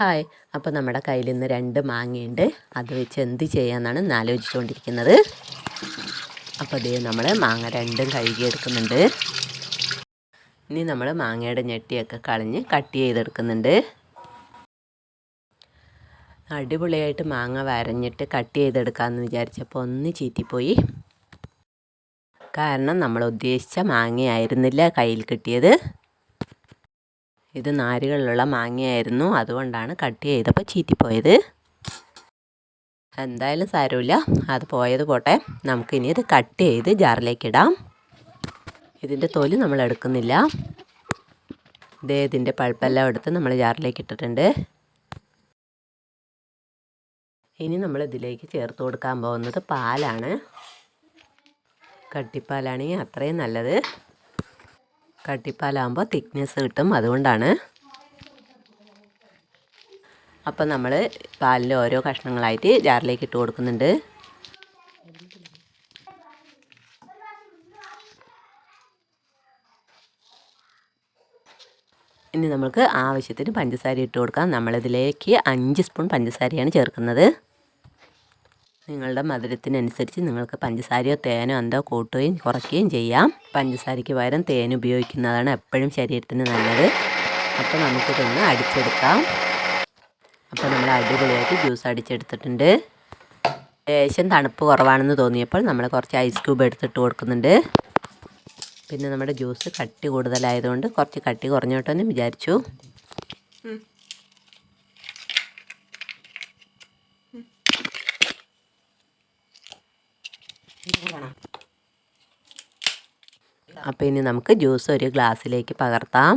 Hi. അപ്പോൾ നമ്മുടെ കയ്യിൽ ഇന്ന് രണ്ട് മാങ്ങയുണ്ട്. അത് വെച്ച് എന്ത് ചെയ്യാമെന്നാണ് ഇന്ന് ആലോചിച്ചുകൊണ്ടിരിക്കുന്നത് അപ്പോൾ അതേ നമ്മൾ മാങ്ങ രണ്ടും കഴുകിയെടുക്കുന്നുണ്ട്. ഇനി നമ്മൾ മാങ്ങയുടെ ഞെട്ടിയൊക്കെ കളഞ്ഞ് കട്ട് ചെയ്തെടുക്കുന്നുണ്ട്. അടിപൊളിയായിട്ട് മാങ്ങ വരഞ്ഞിട്ട് കട്ട് ചെയ്തെടുക്കാമെന്ന് വിചാരിച്ചപ്പോൾ ഒന്ന് ചീറ്റിപ്പോയി. കാരണം നമ്മൾ ഉദ്ദേശിച്ച മാങ്ങയായിരുന്നില്ല കയ്യിൽ കിട്ടിയത്. ഇത് നാരുകളിലുള്ള മാങ്ങയായിരുന്നു. അതുകൊണ്ടാണ് കട്ട് ചെയ്തപ്പോൾ ചീറ്റിപ്പോയത്. എന്തായാലും സാരമില്ല. അത് പോയത് പോട്ടെ. നമുക്കിനി ഇത് കട്ട് ചെയ്ത് ജാറിലേക്ക് ഇടാം. ഇതിന്റെ തൊലി നമ്മൾ എടുക്കുന്നില്ല. ഇതേ ഇതിന്റെ പഴുപ്പെല്ലാം എടുത്ത് നമ്മൾ ജാറിലേക്ക് ഇട്ടിട്ടുണ്ട്. ഇനി നമ്മൾ ഇതിലേക്ക് ചേർത്ത് കൊടുക്കാൻ പോകുന്നത് പാലാണ്. കട്ടിപ്പാലാണെങ്കിൽ അത്രയും നല്ലത്. കട്ടിപ്പാലാകുമ്പോൾ തിക്നെസ് കിട്ടും. അതുകൊണ്ടാണ് അപ്പം നമ്മൾ പാലിൽ ഓരോ കഷ്ണങ്ങളായിട്ട് ജാറിലേക്ക് ഇട്ട് കൊടുക്കുന്നുണ്ട്. ഇനി നമുക്ക് ആവശ്യത്തിന് പഞ്ചസാര ഇട്ട് കൊടുക്കാം. നമ്മളിതിലേക്ക് അഞ്ച് സ്പൂൺ പഞ്ചസാരയാണ് ചേർക്കുന്നത്. നിങ്ങളുടെ മധുരത്തിനനുസരിച്ച് നിങ്ങൾക്ക് പഞ്ചസാരയോ തേനോ എന്തോ കൂട്ടുകയും കുറയ്ക്കുകയും ചെയ്യാം. പഞ്ചസാരയ്ക്ക് പകരം തേൻ ഉപയോഗിക്കുന്നതാണ് എപ്പോഴും ശരീരത്തിന് നല്ലത്. അപ്പോൾ നമുക്കിതൊന്ന് അടിച്ചെടുക്കാം. അപ്പോൾ നമ്മൾ അടിപൊളിയായിട്ട് ജ്യൂസ് അടിച്ചെടുത്തിട്ടുണ്ട്. ലേശം തണുപ്പ് കുറവാണെന്ന് തോന്നിയപ്പോൾ നമ്മൾ കുറച്ച് ഐസ് ക്യൂബ് എടുത്തിട്ട് കൊടുക്കുന്നുണ്ട്. പിന്നെ നമ്മുടെ ജ്യൂസ് കട്ടി കൂടുതലായതുകൊണ്ട് കുറച്ച് കട്ടി കുറഞ്ഞോട്ടെന്ന് വിചാരിച്ചു. അപ്പോൾ ഇനി നമുക്ക് ജ്യൂസ് ഒരു ഗ്ലാസ്സിലേക്ക് പകർത്താം.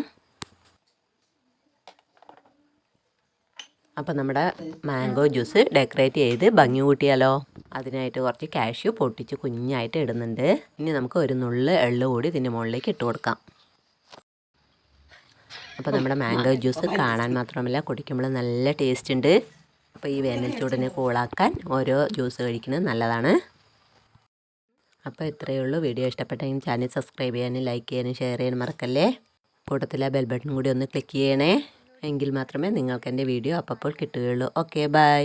അപ്പോൾ നമ്മുടെ മാംഗോ ജ്യൂസ് ഡെക്കറേറ്റ് ചെയ്ത് ഭംഗി കൂട്ടിയാലോ? അതിനായിട്ട് കുറച്ച് കാഷ്യൂ പൊട്ടിച്ച് കുഞ്ഞായിട്ട് ഇടുന്നുണ്ട്. ഇനി നമുക്ക് ഒരു നുള്ള് എള്ളു കൂടി ഇതിന്റെ മുകളിലേക്ക് ഇട്ട് കൊടുക്കാം. അപ്പോൾ നമ്മുടെ മാംഗോ ജ്യൂസ് കാണാൻ മാത്രമല്ല കുടിക്കുമ്പോൾ നല്ല ടേസ്റ്റ് ഉണ്ട്. അപ്പോൾ ഈ വേനൽ ചൂടിനെ കൂളാക്കാൻ ഓരോ ജ്യൂസ് കഴിക്കുന്നത് നല്ലതാണ്. അപ്പോൾ ഇത്രയേ ഉള്ളൂ. വീഡിയോ ഇഷ്ടപ്പെട്ടെങ്കിൽ ചാനൽ സബ്സ്ക്രൈബ് ചെയ്യാനും ലൈക്ക് ചെയ്യാനും ഷെയർ ചെയ്യാനും മറക്കല്ലേ? കൂട്ടത്തിൽ ബെൽ ബട്ടൺ കൂടി ഒന്ന് ക്ലിക്ക് ചെയ്യണേ. എങ്കിൽ മാത്രമേ നിങ്ങൾക്ക് എന്റെ വീഡിയോ അപ്പോൾ കിട്ടുകയുള്ളൂ. Okay bye.